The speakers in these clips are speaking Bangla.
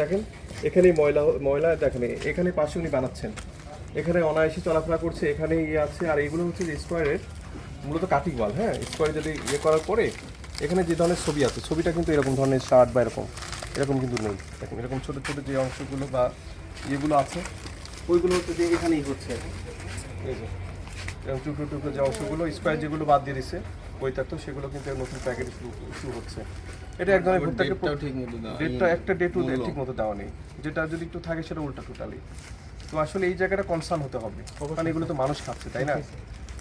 দেখেন এখানে ময়লা ময়লা, দেখেন, এখানে পাশে উনি বানাচ্ছেন। এখানে অনায়াসে চলাফেরা করছে এখানে ইয়ে আছে, আর এগুলো হচ্ছে যে স্কোয়ারের মূলত কাটিং ওয়াল হ্যাঁ? স্কোয়ারে যদি ইয়ে করার পরে, এখানে যে ধরনের ছবি আছে, ছবিটা কিন্তু এরকম ধরনের শার্ট বা এরকম এরকম কিন্তু নেই। দেখেন, এরকম ছোটো ছোটো যে অংশগুলো বা ইয়েগুলো আছে, ওইগুলো হচ্ছে যে এখানেই হচ্ছে। এই যে, এরকম টুকরো টুকরো যে অংশগুলো স্কোয়ার যেগুলো বাদ দিয়ে দিছে ওই তো সেগুলো কিন্তু নতুন প্যাকেটে শুরু হচ্ছে। এটা এক ধরনের ভুট্টাকে ডেটটা একটা ডেটও মূল্য। ঠিক মতো দেওয়া নেই। যেটা যদি একটু থাকে সেটা উল্টা টোটালি তো আসলে এই জায়গাটা কনসার্ন হতে হবে। কারণ এগুলো তো মানুষ খাচ্ছে তাই না?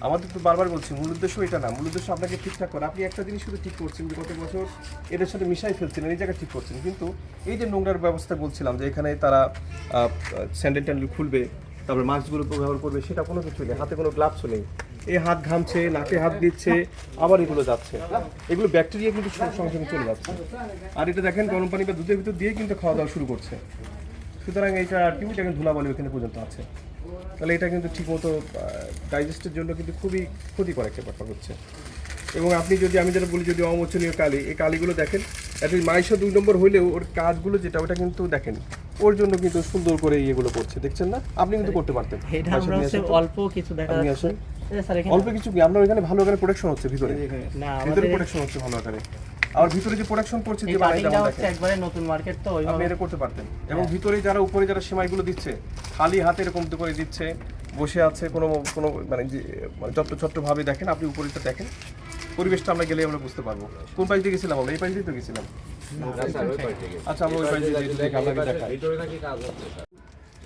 আমাদের তো বারবার বলছি মূল উদ্দেশ্য এটা না। মূল উদ্দেশ্য আপনাকে ঠিকঠাক করা। আপনি একটা জিনিস শুধু ঠিক করছেন যে গত বছর এদের সাথে মিশাই ফেলছেন এই জায়গা ঠিক করছেন। কিন্তু এই যে নোংরার ব্যবস্থা বলছিলাম যে এখানে তারা স্যান্ডেল ট্যান্ডেল খুলবে তারপরে মাস্কগুলো ব্যবহার করবে সেটা কোনো কিছু নেই। হাতে কোনো গ্লাভসও নেই। এই হাত ঘামছে নাকে হাত দিচ্ছে আবার এগুলো যাচ্ছে। এগুলো ব্যাকটেরিয়া কিন্তু সঙ্গে সঙ্গে চলে যাচ্ছে। আর এটা দেখেন গরম পানি বা দুধের ভিতর দিয়ে কিন্তু খাওয়া দাওয়া শুরু করছে। সুতরাং এইটা টিভিটা কিন্তু ধুলাবালি ওখানে পর্যন্ত আছে। তাহলে এটা কিন্তু ঠিকমতো ডাইজেস্টের জন্য কিন্তু খুবই ক্ষতিকর একটা ব্যাপার হচ্ছে। এবং আপনি যদি আমি যেটা বলি যদি অমোচনীয় কালি এই কালিগুলো দেখেন একটা মাইশো দুই নম্বর হইলেও ওর কাজগুলো যেটা ওটা কিন্তু দেখেন ওর জন্য কিন্তু সুন্দর করে ইয়েগুলো করছে। দেখছেন না? আপনি কিন্তু করতে পারতেন। অল্প কিছু দেখা অল্প কিছু কি? আমরা এখানে ভালো এখানে প্রোটেকশন হচ্ছে ভিতরে। না ভিতরে আমাদের প্রোটেকশন হচ্ছে ভালো আকারে আর ভিতরে যে প্রোডাকশন করছে যে বানাই কাটিংটা যেমন হচ্ছে একবারে নতুন মার্কেট তো আপনি ওইভাবে এটা করতে পারতেন। এবং ভিতরে যারা উপরে যারা সেমাইগুলো দিচ্ছে খালি হাতে এরকম তো করে দিচ্ছে বসে আছে কোনো কোনো মানে যে মানে ছোট্ট ভাবে দেখেন আপনি উপরেটা দেখেন পরিবেশটা আমরা গেলে আমরা বুঝতে পারব। কোন পাশ দিয়ে গেছিলাম আমরা? এই পাশ দিয়ে তো গেছিলাম। আচ্ছা আমরা ওই পাশ দিয়ে আপনাকে দেখাই।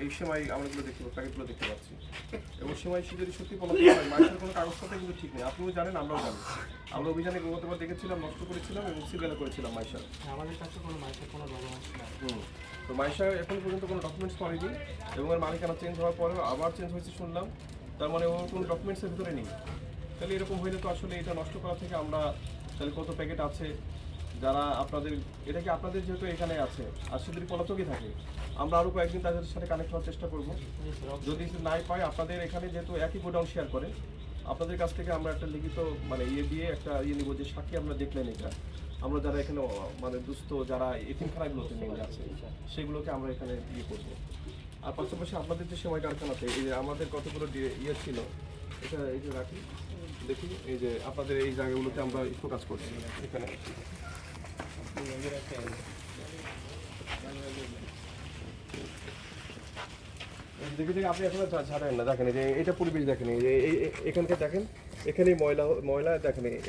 এই সময় আমরা এগুলো দেখতে প্যাকেটগুলো দেখতে পাচ্ছি। এবং সময় সে যদি সত্যি কোনো মানুষের কোনো কাগজপত্র কিন্তু ঠিক নেই। আপনিও জানেন আমরাও জানি। আমরা অভিযানে গতবার দেখেছিলাম নষ্ট করেছিলাম এবং সিরিয়ালে করেছিলাম মাইশাল আমাদের কাছে কোনো মার্কেট কোনো ডকুমেন্টস নাই হুম। তো মাইশা এখন পর্যন্ত কোনো ডকুমেন্টস পাইনি এবং এর মালিকানা চেঞ্জ হওয়ার পরেও আবার চেঞ্জ হয়েছে শুনলাম। তার মানে ও কোনো ডকুমেন্টসের ভিতরে নেই। তাহলে এরকম হইলে তো আসলে এটা নষ্ট করা থেকে আমরা তাহলে কত প্যাকেট আছে? যারা আপনাদের, এটা কি আপনাদের যেহেতু এখানে আছে, আর যদি পলাতকই থাকে, আমরা আরও কয়েকদিন তাদের সাথে কানেক্ট হওয়ার চেষ্টা করব। যদি নাই পাই আপনাদের এখানে যেহেতু একই গোডাউন শেয়ার করে, আপনাদের কাছ থেকে আমরা একটা লিখিত মানে ইয়ে দিয়ে একটা ইয়ে নিব যে সাক্ষী আমরা দেখলেন এটা। আমরা যারা এখানে মানে দুস্থ যারা এতিমখানাগুলোতে নেমে আছে, সেগুলোকে আমরা এখানে ইয়ে করব। আর পাশাপাশি আপনাদের যে সময় কারখানাতে, এই যে আমাদের কতগুলো ইয়ে ছিল, এটা এই যে রাখি, দেখি, এই যে আপনাদের এই জায়গাগুলোতে আমরা ফোকাস করছি, এখানে। দেখে দেখে আপনি ঝাড়েন না, দেখেন যে, এটা পরিবেশ দেখেন দেখেন এখানে ময়লা ময়লা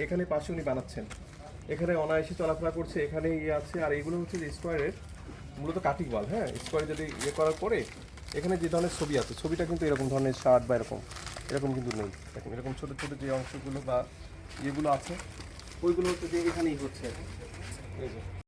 এখানে উনি বানাচ্ছেন। এখানে অনায়াসে চলাফেরা করছে ইয়ে আছে, আর হচ্ছে যে স্কোয়ারের মূলত ওয়াল হ্যাঁ? স্কোয়ারে যদি ইয়ে করার পরে, এখানে যে ধরনের ছবি আছে, ছবিটা কিন্তু এরকম ধরনের শার্ট বা এরকম এরকম কিন্তু নেই। দেখেন, এরকম ছোটো ছোটো যে অংশগুলো বা ইয়েগুলো আছে ওইগুলো হচ্ছে যে এখানেই হচ্ছে।